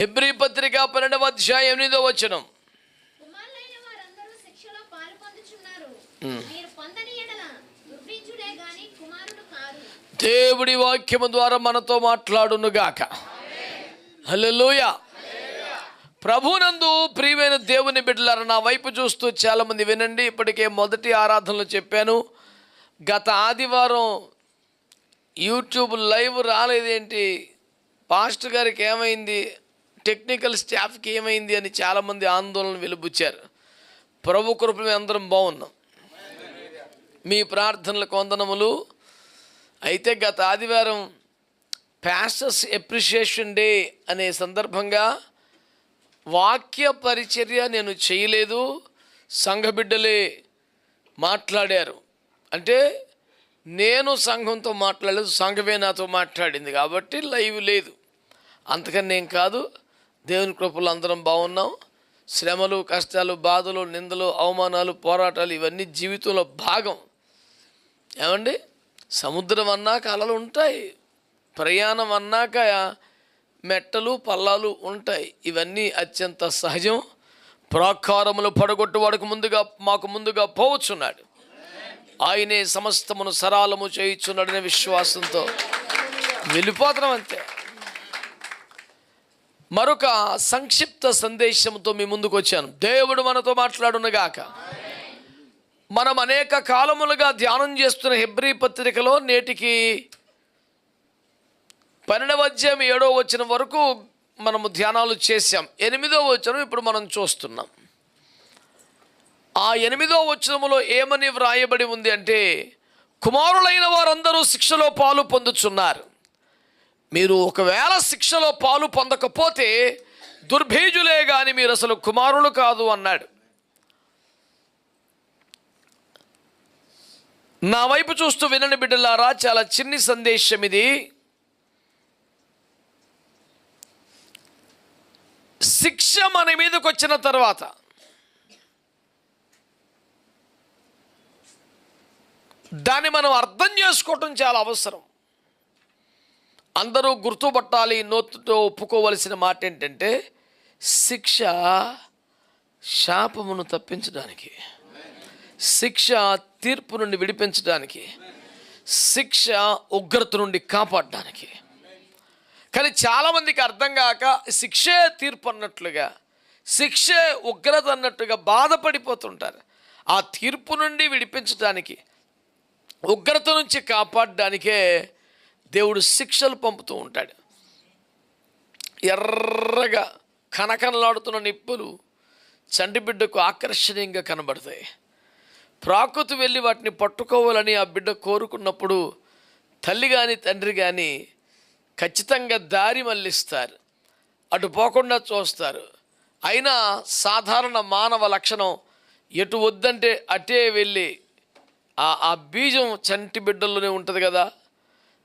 ఎబ్రి పత్రిక పన్నెండవ అధ్యాయం ఎనిమిదో వచనం. దేవుడి వాక్యము ద్వారా మనతో మాట్లాడునుగాక హల్లెలూయ. ప్రభునందు ప్రియమైన దేవుని బిడ్డలారా నా వైపు చూస్తూ చాలామంది వినండి. ఇప్పటికే మొదటి ఆరాధనలు చెప్పాను. గత ఆదివారం యూట్యూబ్ లైవ్ రాలేదేంటి? పాస్టర్ గారికి ఏమైంది? టెక్నికల్ స్టాఫ్కి ఏమైంది అని చాలామంది ఆందోళన వెలుబుచ్చారు. ప్రభు కృప మేము అందరం బాగున్నాం. మీ ప్రార్థనలకు వందనములు అయితే గత ఆదివారం ప్యాస్టర్స్ ఎప్రిషియేషన్ డే అనే సందర్భంగా వాక్య పరిచర్య నేను చేయలేదు. సంఘబిడ్డలే మాట్లాడారు. అంటే నేను సంఘంతో మాట్లాడలేదు సంఘమే నాతో మాట్లాడింది కాబట్టి లైవ్ లేదు. అంతకని నేను కాదు. దేవుని కృపలు అందరం బాగున్నాం. శ్రమలు కష్టాలు బాధలు నిందలు అవమానాలు పోరాటాలు ఇవన్నీ జీవితంలో భాగం. ఏమండి? సముద్రం అన్నాక అలలు ఉంటాయి. ప్రయాణం అన్నాక మెట్టలు పల్లాలు ఉంటాయి. ఇవన్నీ అత్యంత సహజం. ప్రాకారములు పడగొట్టువాడికి ముందుగా మాకు ముందుగా పోవచ్చున్నాడు. ఆయనే సమస్తమును సరాలము చేయించున్నాడనే విశ్వాసంతో. వెళ్ళిపోతున్నాం అంతే. మరొక సంక్షిప్త సందేశంతో మీ ముందుకు వచ్చాను. దేవుడు మనతో మాట్లాడునగాక. మనం అనేక కాలములుగా ధ్యానం చేస్తున్న హెబ్రీ పత్రికలో నేటికి పన్నెండవ అధ్యాయం ఏడో వచ్చిన వరకు మనము ధ్యానాలు చేశాం. ఎనిమిదో వచనం ఇప్పుడు మనం చూస్తున్నాం. ఆ ఎనిమిదో వచనములో ఏమని వ్రాయబడి ఉంది అంటే కుమారులైన వారందరూ శిక్షలో పాలు పొందుచున్నారు. మీరు ఒకవేళ శిక్షలో పాలు పొందకపోతే దుర్భేజులే కానీ మీరు అసలు కుమారులు కాదు అన్నాడు. నా వైపు చూస్తూ వినని బిడ్డలారా చాలా చిన్ని సందేశం ఇది. శిక్ష మన మీదకి వచ్చిన తర్వాత దాన్ని మనం అర్థం చేసుకోవటం చాలా అవసరం. అందరూ గుర్తుపట్టాలి నోతుతో ఒప్పుకోవలసిన మాట ఏంటంటే శిక్ష శాపమును తప్పించడానికి శిక్ష తీర్పు నుండి విడిపించడానికి శిక్ష ఉగ్రత నుండి కాపాడడానికి. కానీ చాలామందికి అర్థం కాక శిక్షే తీర్పు అన్నట్లుగా శిక్షే ఉగ్రత అన్నట్టుగా బాధపడిపోతుంటారు. ఆ తీర్పు నుండి విడిపించడానికి ఉగ్రత నుంచి కాపాడడానికే దేవుడు శిక్షలు పంపుతూ ఉంటాడు. ఎర్రగా కనకనలాడుతున్న నిప్పులు చండి బిడ్డకు ఆకర్షణీయంగా కనబడతాయి. ప్రాకృతి వెళ్ళి వాటిని పట్టుకోవాలని ఆ బిడ్డ కోరుకున్నప్పుడు తల్లి కానీ తండ్రి కానీ ఖచ్చితంగా దారి మళ్ళిస్తారు. అటు పోకుండా చూస్తారు. అయినా సాధారణ మానవ లక్షణం ఎటు వద్దంటే అటే వెళ్ళి ఆ ఆ బీజం చంటి బిడ్డల్లోనే ఉంటుంది కదా.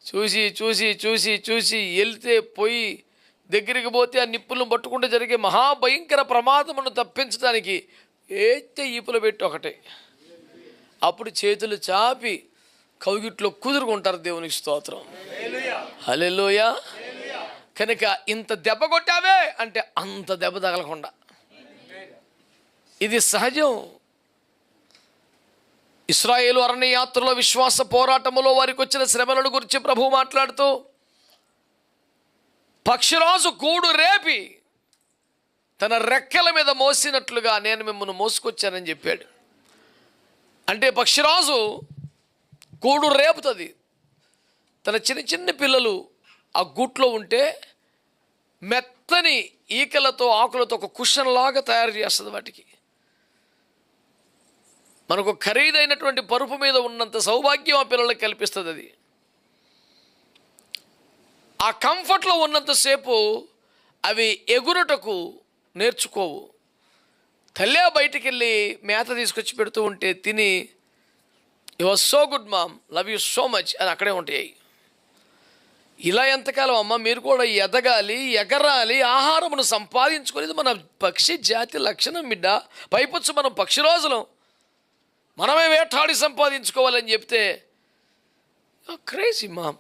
చూసి చూసి చూసి చూసి వెళ్తే పోయి దగ్గరికి పోతే ఆ నిప్పులను పట్టుకుంటే జరిగే మహాభయంకర ప్రమాదమును తప్పించడానికి ఏతే ఈపులు పెట్టి ఒకటే. అప్పుడు చేతులు చాపి కౌగిట్లో కుదురుకుంటారు దేవునికి స్తోత్రం. హలెలోయ కనుక ఇంత దెబ్బ కొట్టావే అంటే అంత దెబ్బ తగలకుండా. ఇది సహజం. ఇస్రాయేలు అరణ్యయాత్రలో విశ్వాస పోరాటములో వారికి వచ్చిన శ్రమలను గురించి ప్రభు మాట్లాడుతూ పక్షిరాజు గూడు రేపి తన రెక్కల మీద మోసినట్లుగా నేను మిమ్మల్ని మోసుకొచ్చానని చెప్పాడు. అంటే పక్షిరాజు గూడు రేపుతుంది. తన చిన్న చిన్న పిల్లలు ఆ గూట్లో ఉంటే మెత్తని ఈకలతో ఆకులతో ఒక కుషన్ లాగా తయారు చేస్తుంది వాటికి. మనకు ఖరీదైనటువంటి పరుపు మీద ఉన్నంత సౌభాగ్యం ఆ పిల్లలకు కల్పిస్తుంది అది. ఆ కంఫర్ట్లో ఉన్నంతసేపు అవి ఎగురుటకు నేర్చుకోవు. తల్లే బయటికి వెళ్ళి మేత తీసుకొచ్చి పెడుతూ ఉంటే తిని you are so good mom love you so much అని అక్కడే ఉంటాయి. ఇలా ఎంతకాలం అమ్మ మీరు కూడా ఎదగాలి ఎగరాలి ఆహారమును సంపాదించుకునేది మన పక్షి జాతి లక్షణం బిడ్డ. పైపొచ్చు మనం పక్షి రోజులం. మనమే వేటాడి సంపాదించుకోవాలని చెప్తే crazy mom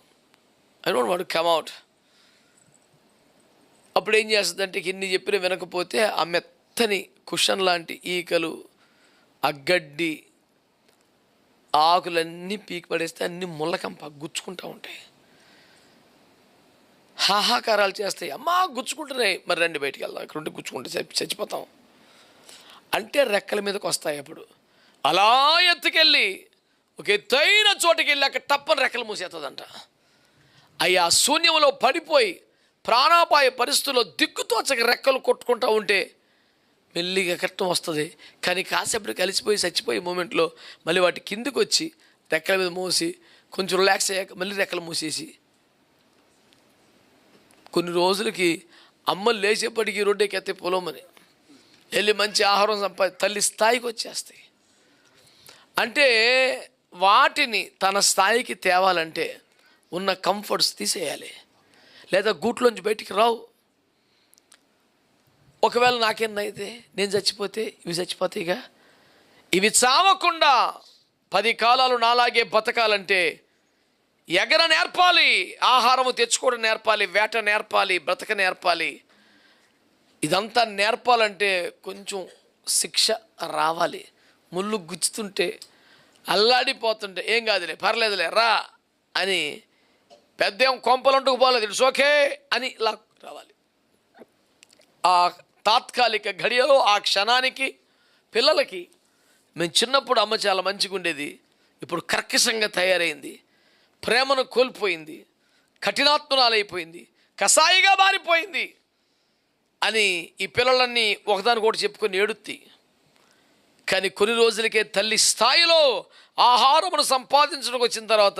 I don't want come out అప్పుడు ఏం చేస్తుందంటే ఇన్ని చెప్పిన వినకపోతే ఆ మెత్తని కుషన్ లాంటి ఈకలు ఆ గడ్డి ఆకులన్నీ పీకి పడేస్తే అన్ని ముళ్ళకంప గుచ్చుకుంటూ ఉంటాయి. హాహాకారాలు చేస్తాయి. అమ్మా గుచ్చుకుంటున్నాయి. మరి రండి బయటికి వెళ్దాం. ఇక్కడ ఉండి గుచ్చుకుంటే చచ్చి- చచ్చిపోతాం. అంటే రెక్కల మీదకి వస్తాయి అప్పుడు. అలా ఎత్తుకెళ్ళి ఒక ఎత్తైన చోటుకి వెళ్ళి అక్కడ తప్పని రెక్కలు మూసేస్తుందంట అయ్యా శూన్యంలో పడిపోయి ప్రాణాపాయ పరిస్థితుల్లో దిక్కుతోచక రెక్కలు కొట్టుకుంటూ ఉంటే మెల్లిగా కట్టం వస్తుంది. కానీ కాసేపటి కలిసిపోయి చచ్చిపోయే మూమెంట్లో మళ్ళీ వాటి కిందికి వచ్చి రెక్కల మీద మూసి కొంచెం రిలాక్స్ అయ్యాక మళ్ళీ రెక్కలు మూసేసి కొన్ని రోజులకి అమ్మ లేచేపటికి రొడ్డెకెత్తే పొలమని వెళ్ళి మంచి ఆహారం సంపాది తల్లి స్థాయికి వచ్చేస్తాయి. అంటే వాటిని తన స్థాయికి తేవాలంటే ఉన్న కంఫర్ట్స్ తీసేయాలి. లేదా గూట్లోంచి బయటికి రావు. ఒకవేళ నాకేందైతే నేను చచ్చిపోతే ఇవి చచ్చిపోతాయిగా ఇవి చావకుండా పది కాలాలు నాలాగే బతకాలంటే ఎగర నేర్పాలి ఆహారము తెచ్చుకోవడం నేర్పాలి వేట నేర్పాలి బ్రతక నేర్పాలి. ఇదంతా నేర్పాలంటే కొంచెం శిక్ష రావాలి. ముళ్ళు గుచ్చుతుంటే అల్లాడిపోతుంటే ఏం కాదులే పర్లేదులే రా అని పెద్ద ఏం కొంపలంటుకు పోలేదు. ఇట్స్ ఓకే అని ఇలా రావాలి. ఆ తాత్కాలిక ఘడియలో ఆ క్షణానికి పిల్లలకి మేము చిన్నప్పుడు అమ్మ చాలా మంచిగా ఉండేది. ఇప్పుడు కర్కశంగా తయారైంది. ప్రేమను కోల్పోయింది. కఠినాత్మరాలైపోయింది. కషాయిగా మారిపోయింది అని ఈ పిల్లలన్నీ ఒకదానికొకటి చెప్పుకొని ఏడుత్తి కానీ కొన్ని రోజులకే తల్లి స్థాయిలో ఆహారమును సంపాదించడానికి వచ్చిన తర్వాత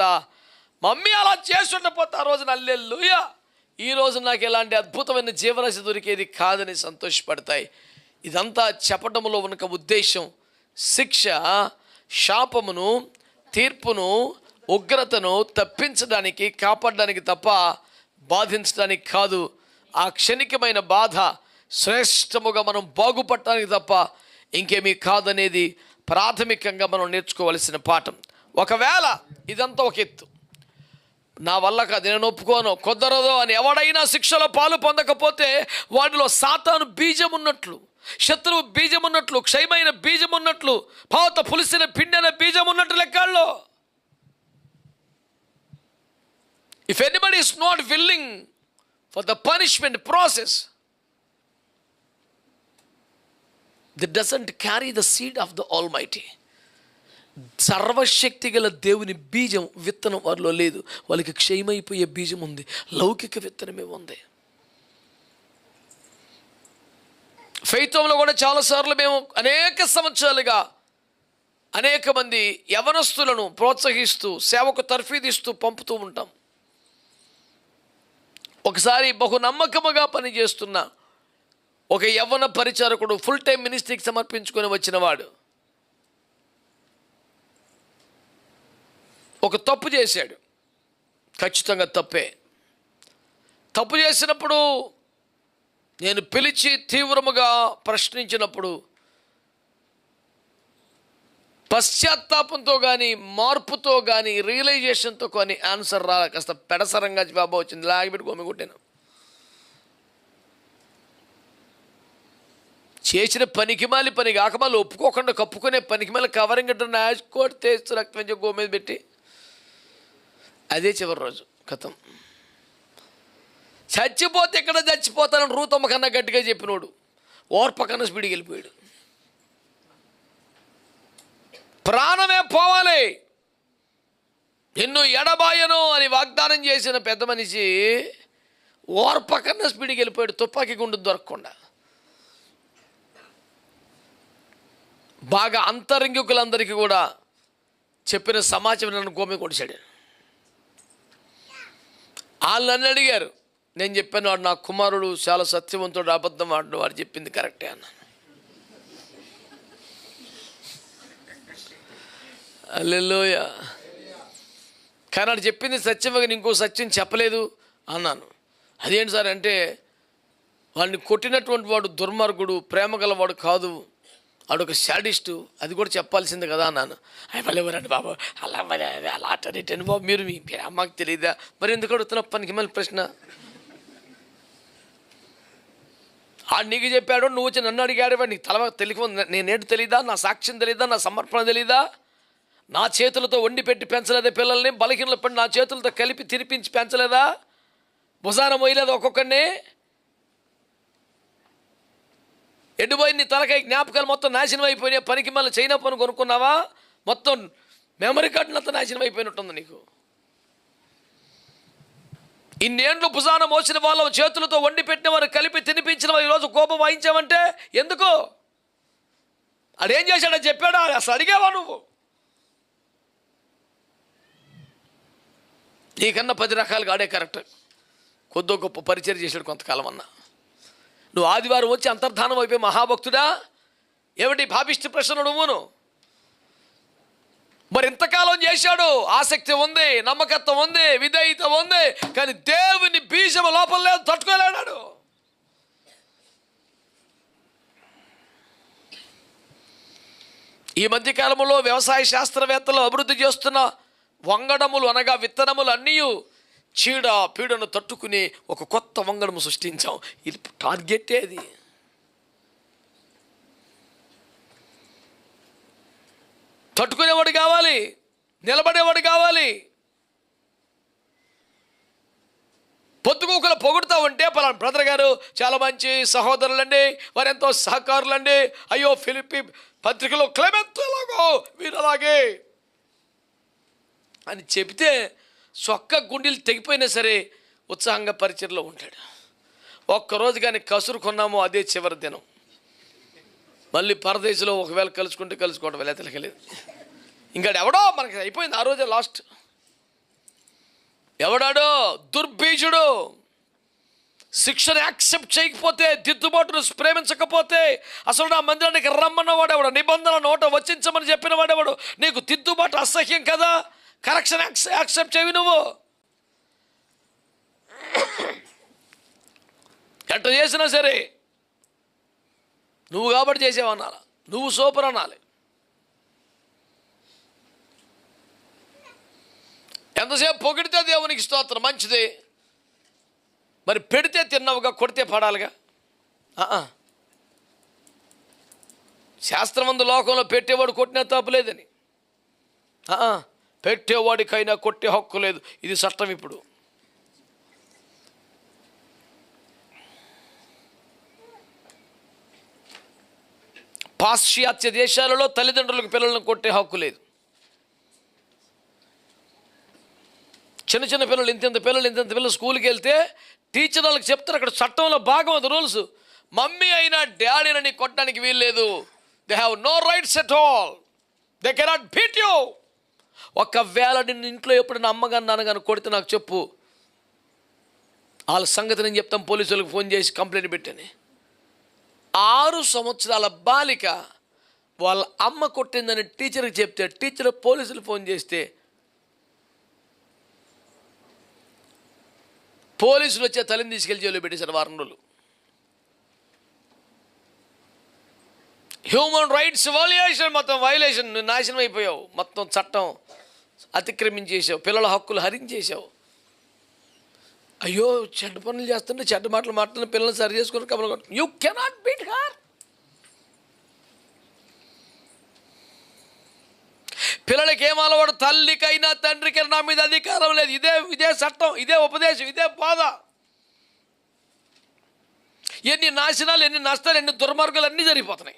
మమ్మీ అలా చేస్తుండపోతే ఆ రోజున అల్లెల్లుయ. ఈ రోజు నాకు ఎలాంటి అద్భుతమైన జీవరాశి దొరికేది కాదని సంతోషపడతాయి. ఇదంతా చెప్పటంలో ఉన్న ఉద్దేశం. శిక్ష శాపమును తీర్పును ఉగ్రతను తప్పించడానికి కాపాడడానికి తప్ప బాధించడానికి కాదు. ఆ క్షణికమైన బాధ శ్రేష్టముగా మనం బాగుపడటానికి తప్ప ఇంకేమీ కాదనేది ప్రాథమికంగా మనం నేర్చుకోవలసిన పాఠం. ఒకవేళ ఇదంతా ఒక ఎత్తు. నా వల్ల కాదు నేను ఒప్పుకోను. కుదరదు అని ఎవడైనా శిక్షలో పాలు పొందకపోతే వాడిలో సాతాను బీజం ఉన్నట్లు శత్రువు బీజం ఉన్నట్లు క్షయమైన బీజం ఉన్నట్లు పాత పులిసిన పిండిన బీజం ఉన్నట్లు లెక్కల్లో. If anybody is not willing for the punishment process the doesn't carry the seed of the almighty సర్వశక్తి గల దేవుని బీజం విత్తనం వారిలో లేదు. వాళ్ళకి క్షయమైపోయే బీజం ఉంది. లౌకిక విత్తనమే ఉంది. ఫైతంలో కూడా చాలాసార్లు మేము అనేక సంవత్సరాలుగా అనేక మంది యవనస్తులను ప్రోత్సహిస్తూ సేవకు తర్ఫీదిస్తూ పంపుతూ ఉంటాం. ఒకసారి బహు నమ్మకముగా పనిచేస్తున్న ఒక యవ్వన పరిచారకుడు ఫుల్ టైం మినిస్ట్రీకి సమర్పించుకొని వచ్చినవాడు. ఒక తప్పు చేశాడు. ఖచ్చితంగా తప్పే. తప్పు చేసినప్పుడు నేను పిలిచి తీవ్రముగా ప్రశ్నించినప్పుడు పశ్చాత్తాపంతో కానీ మార్పుతో కానీ రియలైజేషన్తో కానీ ఆన్సర్ రా కాస్త పెడసరంగా జవాబు వచ్చింది. లాగిపెట్టి కొట్టాను చేసిన పనికిమాలి పని కాక మళ్ళీ ఒప్పుకోకుండా కప్పుకునే పనికిమాలి కవరింగ్ నాష్ నాచుకోటి తెస్తూ రక్తం పెంచి గో మీద పెట్టి అదే చివరి రోజు కథం. చచ్చిపోతే ఇక్కడ చచ్చిపోతానని రూతమ్మ కన్నా గట్టిగా చెప్పినోడు. ఓర్ప కన్నా స్పీడ్కి వెళ్ళిపోయాడు. ప్రాణమే పోవాలి. నిన్ను ఎడబాయను అని వాగ్దానం చేసిన పెద్ద మనిషి ఓర్ప కన్నా స్పీడ్కి వెళ్ళిపోయాడు. తుపాకీ గుండు దొరకకుండా. బాగా అంతరంగికులందరికీ కూడా చెప్పిన సమాచారం నన్ను గోమి కొడిచాడు వాళ్ళు నన్ను అడిగారు నేను చెప్పాను వాడు నా కుమారుడు చాలా సత్యవంతుడు అబద్ధం వాడు వాడు చెప్పింది కరెక్టే అన్నాను. అల్లెలోయ కానీ వాడు చెప్పింది సత్యం కానీ ఇంకో సత్యం చెప్పలేదు అన్నాను. అదేంటి సార్ అంటే వాడిని కొట్టినటువంటి వాడు దుర్మార్గుడు ప్రేమ గలవాడు కాదు. ఆడొక శాడిస్టు అది కూడా చెప్పాల్సింది కదా అన్నాను. అయ్యి వాళ్ళు ఎవరండి బాబు. అలా మరి అలా అటని బాబు. మీరు మీ అమ్మకి తెలియదా మరి ఎందుకు అడుగుతున్నా పనికి మళ్ళీ ప్రశ్న? ఆ నీకు చెప్పాడు నువ్వు వచ్చి నన్ను అడిగాడు నీకు తల తెలియ నేనేంటి తెలీదా? నా సాక్ష్యం తెలీదా? నా సమర్పణ తెలీదా? నా చేతులతో వండి పెట్టి పెంచలేదా పిల్లల్ని? బలహీనలు పడి నా చేతులతో కలిపి తినిపించి పెంచలేదా? భుజాన మొయ్యలేదు ఒక్కొక్కరిని ఎండిపోయి నీ తలకాయ జ్ఞాపకాలు మొత్తం నాశనం అయిపోయినాయి పనికి మళ్ళీ చైనా పని కొనుక్కున్నావా? మొత్తం మెమరీ కార్డులు అంతా నాశనం అయిపోయినట్టుంది నీకు. ఇన్నేండ్లు భుజాన మోసిన వాళ్ళ చేతులతో వండి పెట్టిన వారు కలిపి తినిపించిన వారు ఈరోజు కోపం వాయించామంటే ఎందుకు? అడేం చేశాడో చెప్పాడా? అసలు అడిగావా నువ్వు? నీకన్నా పది రకాలుగా ఆడే కరెక్ట్ కొద్దో గొప్ప పరిచయం చేశాడు కొంతకాలం అన్నా. నువ్వు ఆదివారం వచ్చి అంతర్ధానం అయిపోయి మహాభక్తుడా? ఏమిటి పాపిష్టి ప్రశ్న నువ్వును? మరి ఇంతకాలం చేశాడు ఆసక్తి ఉంది నమ్మకత్వం ఉంది విధేయత ఉంది కానీ దేవుని బీజం లోపల లేదు తట్టుకోలేడాడు. ఈ మధ్య కాలంలో వ్యవసాయ శాస్త్రవేత్తలు అభివృద్ధి చేస్తున్న వంగడములు అనగా విత్తనములు అన్నీ చీడ పీడను తట్టుకుని ఒక కొత్త వంగడము సృష్టించాం. ఇది టార్గెటే అది తట్టుకునేవాడు కావాలి నిలబడేవాడు కావాలి. పొద్దుగూకులు పొగుడుతూ ఉంటే పలానా బ్రదర్ గారు చాలా మంచి సహోదరులండి వారు ఎంతో సహకారులండి. అయ్యో ఫిలిపి పత్రికలో క్లెమెంత్ ఎలాగో మీరు అలాగే అని చెబితే సొక్క గుండెలు తెగిపోయినా సరే ఉత్సాహంగా పరిచయలో ఉంటాడు. ఒక్కరోజు కానీ కసురుకున్నామో అదే చివరి దినం. మళ్ళీ పరదేశంలో ఒకవేళ కలుసుకుంటే కలుసుకోవడం వెళ్ళే తెలియలేదు ఇంకా ఎవడో మనకి అయిపోయింది ఆ రోజే లాస్ట్. ఎవడాడో? దుర్బీజుడు శిక్షను యాక్సెప్ట్ చేయకపోతే దిద్దుబాటును ప్రేమించకపోతే అసలు నా మందిరానికి రమ్మన్నవాడెవడు? నిబంధన నోట వచ్చించమని చెప్పిన వాడెవడు నీకు దిద్దుబాటు అసహ్యం కదా? కరెక్షన్ యాక్సెప్ట్ చేయవి నువ్వు. ఎట్ట చేసినా సరే నువ్వు కాబట్టి చేసావన్నాలా నువ్వు సూపర్ అనాలి ఎంతసేపు పొగిడితే దేవునికి స్తోత్రం మంచిది. మరి పెడితే తిన్నావుగా కొడితే పడాలిగా? ఆ-ఆ. శాస్త్రమందు లోకంలో పెట్టేవాడు కొట్టినా తప్పులేదని. పెట్టేవాడికైనా కొట్టే హక్కు లేదు. ఇది చట్టం ఇప్పుడు. పాశ్చాత్య దేశాలలో తల్లిదండ్రులకు పిల్లలను కొట్టే హక్కు లేదు. చిన్న చిన్న పిల్లలు ఇంత పిల్లలు ఇంత పిల్లలు స్కూల్కి వెళ్తే టీచర్ వాళ్ళకి చెప్తారు అక్కడ చట్టంలో భాగం అది రూల్స్. మమ్మీ అయినా డాడీని కొట్టడానికి వీల్లేదు. They have no rights at all they cannot beat you ఒకవేళ నిన్ను ఇంట్లో ఎప్పుడైనా అమ్మగారు నాన్నగారు కొడితే నాకు చెప్పు. వాళ్ళ సంగతి నేను చెప్తాం పోలీసులకు ఫోన్ చేసి కంప్లైంట్ పెట్టాను. ఆరు సంవత్సరాల బాలిక వాళ్ళ అమ్మ కొట్టిందని టీచర్కి చెప్తే టీచర్ పోలీసులు ఫోన్ చేస్తే పోలీసులు వచ్చే తల్లిని తీసుకెళ్ళి జైలు పెట్టేశారు వారం రోజులు. హ్యూమన్ రైట్స్ వైలేషన్ మొత్తం వయలేషన్ నాశనం అయిపోయావు. మొత్తం చట్టం అతిక్రమించేసావు పిల్లల హక్కులు హరించేసావు అయ్యో చెడ్డ పనులు చేస్తుంటే చెడ్డ మాటలు మాట్లాడిన పిల్లల్ని సరి చేసుకుని కమల యూ కెనాట్ బీట్ హార్ పిల్లలకి ఏం అలవాడు తల్లికైనా తండ్రికైనా నా మీద అధికారం లేదు. ఇదే ఇదే చట్టం ఇదే ఉపదేశం ఇదే బాధ. ఎన్ని నాశనాలు ఎన్ని నష్టాలు ఎన్ని దుర్మార్గాలు అన్నీ జరిగిపోతున్నాయి.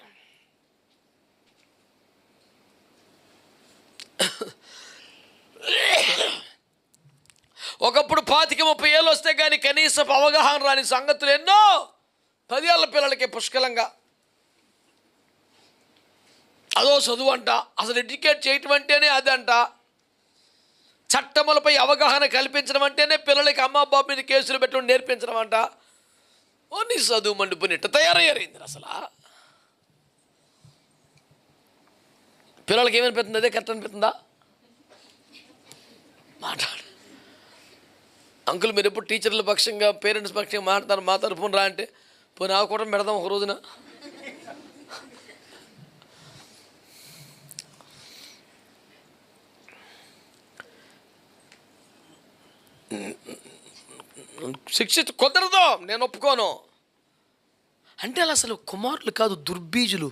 కనీసపు అవగాహన రాని సంగతులు ఎన్నో పదేళ్ళ పిల్లలకి పుష్కలంగా. అదో చదువు అంట అసలు ఎడ్యుకేట్ చేయటం అంటేనే అదంట. చట్టములపై అవగాహన కల్పించడం అంటేనే పిల్లలకి అమ్మ బాబు మీద కేసులు పెట్టడం నేర్పించడం అంట. ఓ నీ చదువు మండిపోయినట్టు తయారయ్యారైంది అసలు? పిల్లలకి ఏమనిపిస్తుంది? అదే కరెక్ట్ అనిపిస్తుందా? మాట్లాడు. అంకుల్ మీరు ఎప్పుడు టీచర్ల పక్షంగా పేరెంట్స్ పక్షంగా మాట్లాడతారు మా తరఫున రా అంటే పోనీ ఆ కూడా పెడదాం ఒక రోజున. శిక్షిత కుదరదు నేను ఒప్పుకోను. అంటే అలా అసలు కుమారులు కాదు దుర్బీజులు.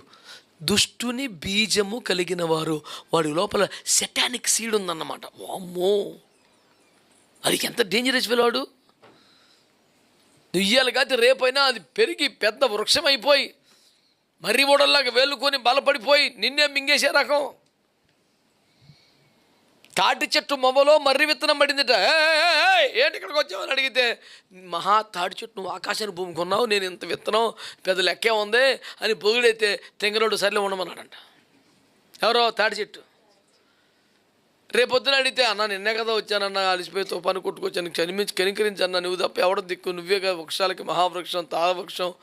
దుష్టుని బీజము కలిగిన వారు వాడి లోపల సెటానిక్ సీడ్ ఉందన్నమాట. వామ్మో. అది ఎంత డేంజరస్ పిల్లవాడు నువ్వు ఇయ్యాలి కాదు రేపైనా అది పెరిగి పెద్ద వృక్షం అయిపోయి మర్రి ఓడల్లాగా వేలుకొని బలపడిపోయి నిన్నే మింగేసే రకం. తాటి చెట్టు మొమ్మలో మర్రి విత్తనం పడిందిట. ఏంటి ఇక్కడికి వచ్చావని అడిగితే మహా తాటి చెట్టు నువ్వు ఆకాశాన్ని భూమి కొన్నావు నేను ఇంత విత్తనం పెద్ద లెక్కే ఉంది అని పొగిడైతే తెంగరోడు సర్లే ఉండమన్నాడంట. ఎవరో తాటి చెట్టు? రేపొద్దున అడిగితే అన్న నిన్నే కదా వచ్చానన్న అలిసిపోయి తుఫాను కొట్టుకొచ్చాను క్షమించి కనికరించన్న నువ్వు తప్ప ఎవడ దిక్కు నువ్వే కదా వృక్షాలకి మహావృక్షం తాళవృక్షం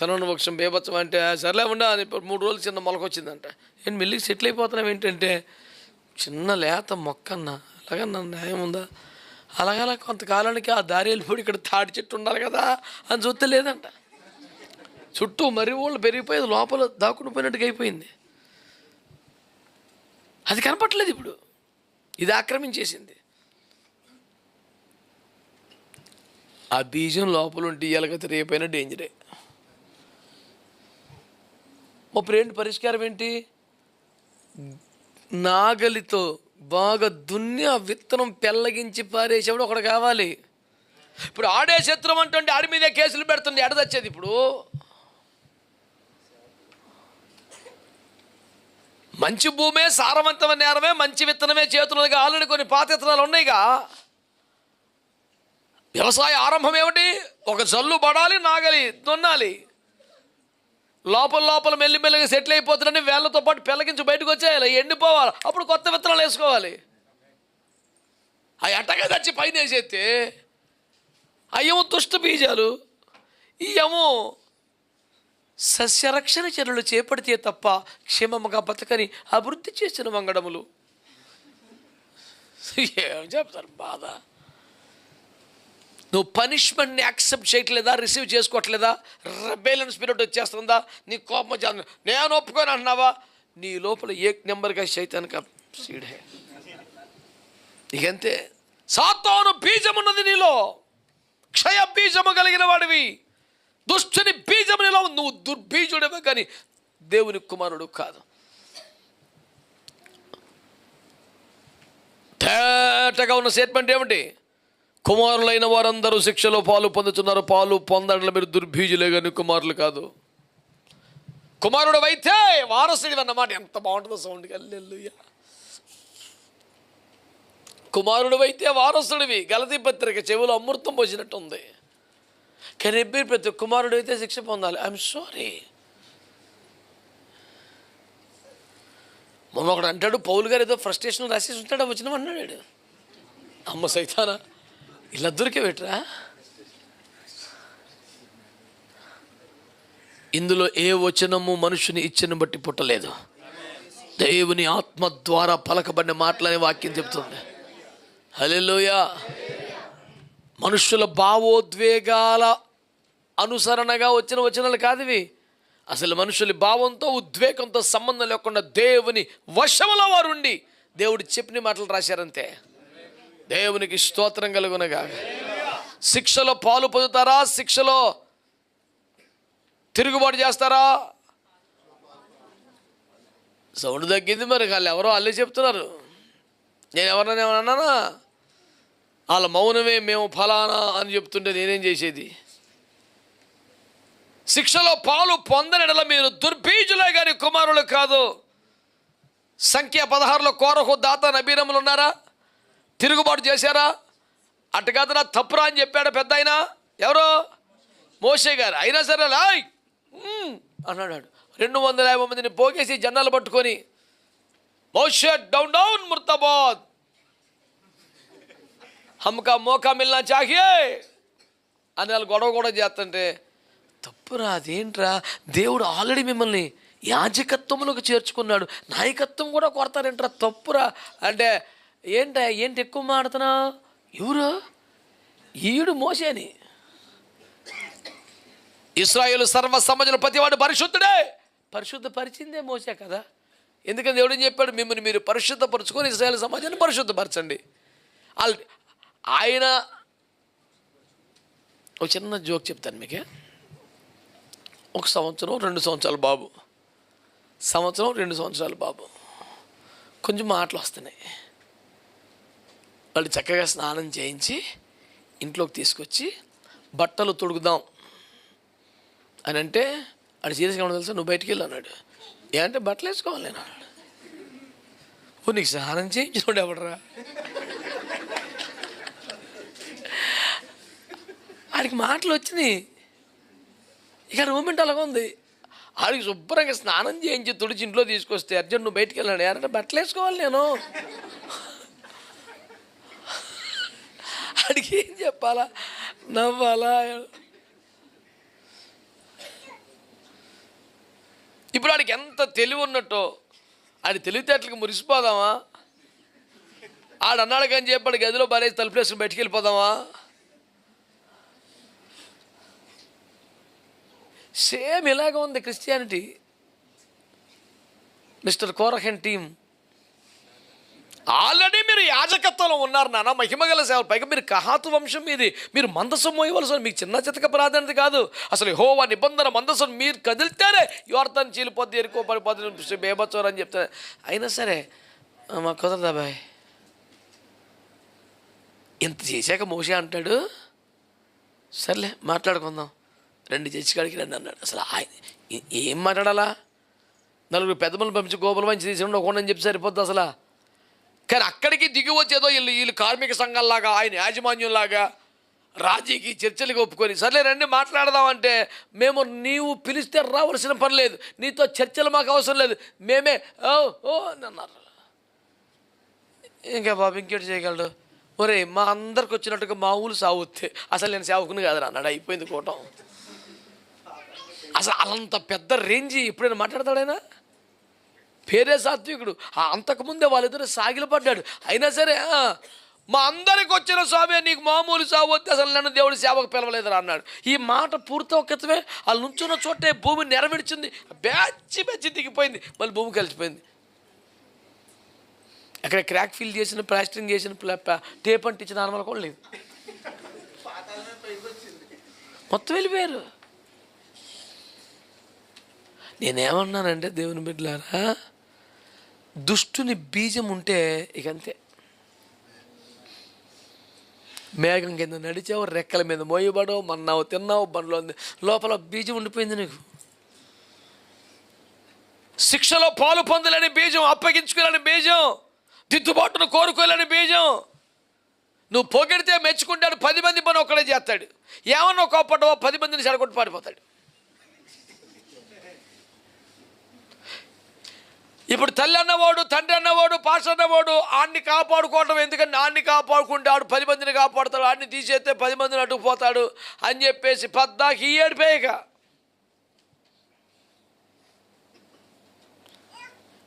తనన వృక్షం బేబత్సం అంటే సర్లే ఉండా అని మూడు రోజులు చిన్న మొలకొచ్చిందంట. నేను మెల్లికి సెటిల్ అయిపోతున్నాం ఏంటంటే చిన్న లేత మొక్క అన్న అలాగన్నా న్యాయం ఉందా? అలాగలా కొంతకాలానికి ఆ దారి వెళ్ళిపోయి ఇక్కడ తాడి చెట్టు ఉండాలి కదా అని చూస్తే లేదంట. చుట్టూ మర్రి వాళ్ళు పెరిగిపోయేది లోపల దాక్కుని పోయినట్టుగా అయిపోయింది. అది కనపట్లేదు ఇప్పుడు. ఇది ఆక్రమించేసింది. ఆ బీజం లోపల ఉంటే ఎలగత రేపైనా డేంజరే. ఇప్పుడు ఏంటి పరిష్కారం ఏంటి? నాగలితో బాగా దున్ని ఆ విత్తనం పెల్లగించి పారేసేవాడు ఒకడు కావాలి. ఇప్పుడు ఆడే శత్రువు అంటుంటే ఆడి మీదే కేసులు పెడుతుంది ఎడదచ్చేది ఇప్పుడు. మంచి భూమే సారవంతమైన నేరమే మంచి విత్తనమే చేతులుగా ఆల్రెడీ కొన్ని పాత విత్తనాలు ఉన్నాయిగా. వ్యవసాయ ఆరంభం ఏమిటి? ఒక జల్లు పడాలి నాగలి దున్నాలి. లోపల లోపల మెల్లిమెల్లిగా సెటిల్ అయిపోతుందని వేళ్ళతో పాటు పెళ్ళగించి బయటకు వచ్చేయాలి ఎండిపోవాలి. అప్పుడు కొత్త విత్తనాలు వేసుకోవాలి. అవి ఎట్టగా తెచ్చి పైన వేసేస్తే అయ్యేమో దుష్ట బీజాలు ఈ ఏమో సస్యరక్షణ చర్యలు చేపడితే తప్ప క్షేమముగా బతకని అభివృద్ధి చేసిన వంగడములు ఏం చెప్తారు బాధ? నువ్వు పనిష్మెంట్ని యాక్సెప్ట్ చేయట్లేదా? రిసీవ్ చేసుకోవట్లేదా? రెబేలియన్ స్పిరిట్ వచ్చేస్తుందా? నీ కోపం వచ్చేస్తుంది? నేను ఒప్పుకొని అంటున్నావా? నీ లోపల ఏ నెంబర్గా చైతన్క సీడ్. ఇకంతే సాతాను బీజం ఉన్నది నీలో. క్షయ బీజము కలిగిన వాడివి. దుష్టుని బీజం ఎలా ఉంది. నువ్వు దుర్బీజుడివే కానీ దేవుని కుమారుడు కాదు. తేటగా ఉన్న స్టేట్మెంట్ ఏమిటి? కుమారులైన వారందరూ శిక్షలో పాలు పొందుతున్నారు. పాలు పొందడంలో మీరు దుర్బీజులే కానీ కుమారులు కాదు. కుమారుడు అయితే వారసుడి అన్నమాట ఎంత బాగుంటుందో సౌండ్ అల్లెల్లుయ్య కుమారుడు అయితే వారసుడివి. గలతీ పత్రిక చెవులు అమృతం పోసినట్టు ఉంది కానీ ఎబ్బి ప్రతి కుమారుడు అయితే శిక్ష పొందాలి ఐఎమ్ సారీ మొన్న ఒకడు అంటాడు పౌలు గారు ఏదో ఫ్రస్ట్రేషన్ రాసేసి ఉంటాడు? వచ్చిన అన్నాడు. అమ్మ సైతానా ఇలా దొరికే పెట్టరా ఇందులో ఏ వచనము మనుషుని ఇచ్చని బట్టి పుట్టలేదు. దేవుని ఆత్మ ద్వారా పలకబడిన మాటలనే వాక్యం చెప్తుంది. హలోయ మనుషుల భావోద్వేగాల అనుసరణగా వచ్చిన వచనాలు కాదు ఇవి అసలు మనుషుల భావంతో ఉద్వేగంతో సంబంధం లేకుండా దేవుని వశములో వారుండి దేవుడు చెప్పిన మాటలు రాశారంతే. దేవునికి స్తోత్రం కలుగునగా. శిక్షలో పాలు పొందుతారా? శిక్షలో తిరుగుబాటు చేస్తారా? సౌండ్ తగ్గింది మరి వాళ్ళు ఎవరో వాళ్ళే చెప్తున్నారు. నేను ఎవరన్నా ఏమన్నానా వాళ్ళ మౌనమే మేము ఫలానా అని చెప్తుంటే నేనేం చేసేది? శిక్షలో పాలు పొందనడల మీరు దుర్బీజులే కానీ కుమారులు కాదు. సంఖ్య పదహారులో కోరహు దాత నబీరములు ఉన్నారా? తిరుగుబాటు చేశారా? అటు కాదురా తప్పురా అని చెప్పాడు పెద్ద ఆయన ఎవరో? మోసే గారు. అయినా సరే లాయ్! అన్నాడు రెండు వందల యాభై మందిని పోగేసి జన్నాలు పట్టుకొని మోషే డౌన్ డౌన్ ముర్తాబాద్! హమ్కా మోకా మిల్నా చాహియే అని వాళ్ళు గొడవ కూడా చేస్తుంటే తప్పురా అదేంట్రా? దేవుడు ఆల్రెడీ మిమ్మల్ని యాజకత్వంలోకి చేర్చుకున్నాడు. నాయకత్వం కూడా కొడతారేంట్రా? తప్పురా. అంటే ఏంట ఏంటి ఎక్కువ మాడుతున్నా ఎవరు? ఈయుడు మోసేని. ఇస్రాయేల్ సర్వ సమాజంలో ప్రతివాడు పరిశుద్ధుడే! పరిశుద్ధ పరిచిందే మోసే కదా. ఎందుకని దేవుడు ఏం చెప్పాడు? మిమ్మల్ని మీరు పరిశుద్ధపరచుకొని ఇస్రాయేల్ సమాజాన్ని పరిశుద్ధపరచండి. వాళ్ళు ఆయన ఒక చిన్న జోక్ చెప్తాను మీకే. ఒక సంవత్సరం రెండు సంవత్సరాల బాబు. సంవత్సరం రెండు సంవత్సరాల బాబు. కొంచెం మాటలు వస్తున్నాయి. వాళ్ళు చక్కగా స్నానం చేయించి ఇంట్లోకి తీసుకొచ్చి బట్టలు తొడుగుదాం అని అంటే అది సీరియస్గా ఉండదు తెలుసా? నువ్వు బయటికి వెళ్ళి అన్నాడు. ఏంటంటే బట్టలు వేసుకోవాలి నేను అన్నాడు. ఓ నీకు స్నానం చేయించినోడు ఎవడరా? ఆడికి మాటలు వచ్చినాయి. ఇక మూమెంట్ అలాగ ఉంది. ఆడికి శుభ్రంగా స్నానం చేయించి తుడిచి ఇంట్లో తీసుకొస్తే అర్జున్ నువ్వు బయటికి వెళ్ళాడు ఎవరంటే బట్టలు వేసుకోవాలి నేను. ఆడికి ఏం చెప్పాలా? నవ్వాలా? ఇప్పుడు ఆడికి ఎంత తెలివి ఉన్నట్టో. ఆడి తెలివితేటలకు మురిసిపోదామా? ఆడన్నాడు కానీ చెప్పాడు గదిలో బారేసి తలుపులేసుకుని బయటికి వెళ్ళిపోదామా? సేమ్ ఇలాగ ఉంది క్రిస్టియానిటీ. మిస్టర్ కోరహెన్ టీమ్. ఆల్రెడీ మీరు యాజకత్వంలో ఉన్నారు నాన్న మహిమగల సేవలు. పైగా మీరు కహాతు వంశం మీది. మీరు మందసం మోయవలసిన మీకు చిన్న చితక ప్రాధాన్యత కాదు. అసలు హోవా నిబంధన మందసం మీరు కదిలితేనే యువర్తను చీలిపోద్ది ఎరుకో పడిపోద్ది బేబచ్చోరు అని చెప్తారు అయినా సరే మా కుదరదా బాయ్? ఇంత చేశాక మోసే అంటాడు సర్లే మాట్లాడుకుందాం. రెండు చర్చి కాడికి రండి అన్నాడు. అసలు ఆయన ఏం మాట్లాడాలా? నలుగురు పెద్దమ్మలు పంపించి గోపుల మంచి తీసి ఒకని చెప్పి సరిపోద్ది అసలు. కానీ అక్కడికి దిగి వచ్చేదో వీళ్ళు వీళ్ళు కార్మిక సంఘంలాగా ఆయన యాజమాన్యంలాగా రాజీకి చర్చలకు ఒప్పుకొని సర్లే రండి మాట్లాడదామంటే మేము నీవు పిలిస్తే రావాల్సిన పని లేదు. నీతో చర్చలు మాకు అవసరం లేదు. మేమే ఓ ఓ అని అన్నారు. ఇంకా బాబు ఇంకేటి చేయగలడు? ఒరే మా అందరికి వచ్చినట్టుగా మా ఊరు సాగుతే అసలు నేను సేవకుని కాదు అన్నాడు. అయిపోయింది కూటం. అసలు అంత పెద్ద రేంజ్ ఎప్పుడైనా మాట్లాడతాడైనా? పేరే సాత్వికుడు. అంతకుముందే వాళ్ళిద్దరు సాగిలపడ్డాడు. అయినా సరే మా అందరికి వచ్చిన స్వామి నీకు మామూలు సావు వద్దు అసలు నన్ను దేవుడి సేవకు పిలవలేదురా అన్నాడు. ఈ మాట పూర్తి క్రితమే వాళ్ళు నుంచున్న చోటే భూమి నెరవేర్చింది. బ్యాచి బ్యాచి దిగిపోయింది. మళ్ళీ భూమి కలిసిపోయింది. అక్కడ క్రాక్ ఫిల్ చేసిన ప్లాస్టరింగ్ చేసిన టేప్ అంటించిన నార్మల్ కూడా లేదు. మొత్తం వెళ్ళిపోయారు. నేనేమన్నానంటే దేవుని బిడ్డలారా దుష్టుని బీజం ఉంటే ఇక అంతే. మేఘం కింద నడిచావు రెక్కల మీద మోయబడవు మన్నావు తిన్నావు బండ్లో ఉంది. లోపల బీజం ఉండిపోయింది నీకు. శిక్షలో పాలు పొందలేని బీజం అప్పగించుకోలేని బీజం దిద్దుబాటును కోరుకోలేని బీజం. నువ్వు పొగిడితే మెచ్చుకుంటాడు పది మంది పని ఒక్కడే చేస్తాడు. ఏమన్నా కోపడ్డవో పది మందిని చెడగొట్టు పారిపోతాడు. ఇప్పుడు తల్లి అన్నవాడు తండ్రి అన్నవాడు పాస్ అన్నవాడు ఆడిని కాపాడుకోవడం ఎందుకంటే ఆడిని కాపాడుకుంటాడు పది మందిని కాపాడుతాడు ఆడిని తీసేస్తే పది మందిని అడ్డుకుపోతాడు అని చెప్పేసి పద్దాకి ఈ ఏడిపోయాక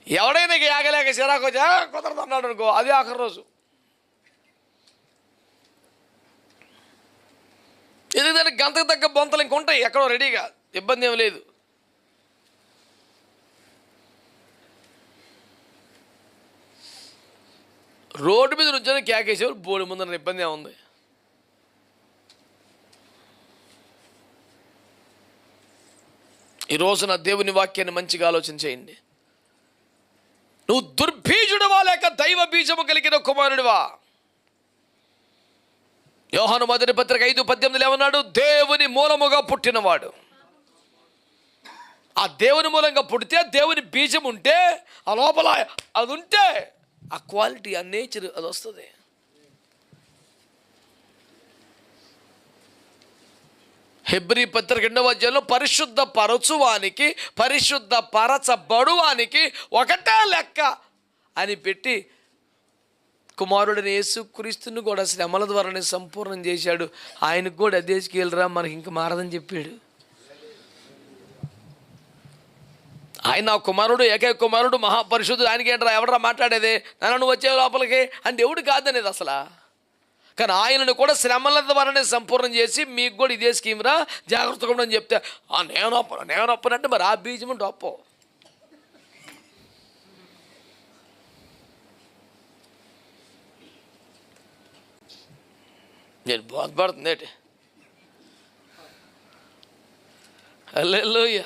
ఎవడైనా ఇక ఆగలేక చిరాకు కుదరదు అన్నాడు అనుకో అదే ఆఖరి రోజు. ఎందుకంటే గంతకు తగ్గ బొంతలు ఇంకొంటాయి ఎక్కడో రెడీగా ఇబ్బంది ఏం లేదు. రోడ్డు మీద నుంచొని కేకేసేవారు బోడి ముందర ఇబ్బంది ఏముంది? ఈ రోజున దేవుని వాక్యాన్ని మంచిగా ఆలోచన చేయండి. నువ్వు దుర్బీజుడవా లేక దైవ బీజము కలిగిన కుమారుడివా? యోహాను మొదటి పత్రిక ఐదు పద్దెనిమిదిలో ఏమన్నాడు? దేవుని మూలముగా పుట్టినవాడు. ఆ దేవుని మూలంగా పుడితే దేవుని బీజం ఉంటే ఆ లోపల అది ఉంటే ఆ క్వాలిటీ ఆ నేచర్ అది వస్తుంది హెబ్రి పత్రిక రెండవ అధ్యాయంలో పరిశుద్ధ పరచువానికి పరిశుద్ధ పరచబడువానికి ఒకటే లెక్క అని పెట్టి కుమారుడిని యేసుక్రీస్తుని కూడా శ్రమల ద్వారానే సంపూర్ణం చేశాడు. ఆయనకు కూడా అదేశకి వెళ్ళరా మనకి ఇంక మారదని చెప్పాడు. ఆయన నా కుమారుడు ఏకైక కుమారుడు మహాపరిశుద్ధుడు ఆయనకి ఏంట్రా ఎవడరా మాట్లాడేది? నన్ను నువ్వు వచ్చే లోపలికి. అని దేవుడు కాదనేది అసలు. కానీ ఆయనను కూడా శ్రమల ద్వారానే సంపూర్ణం చేసి మీకు కూడా ఇదే స్కీమ్ రా జాగ్రత్తగా ఉండని చెప్తే ఆ నేను అప్పను నేను అప్పనంటే మరి ఆ బీజం ఉంటే నేను బోధపడుతుంది అల్లెల్లోయ్యా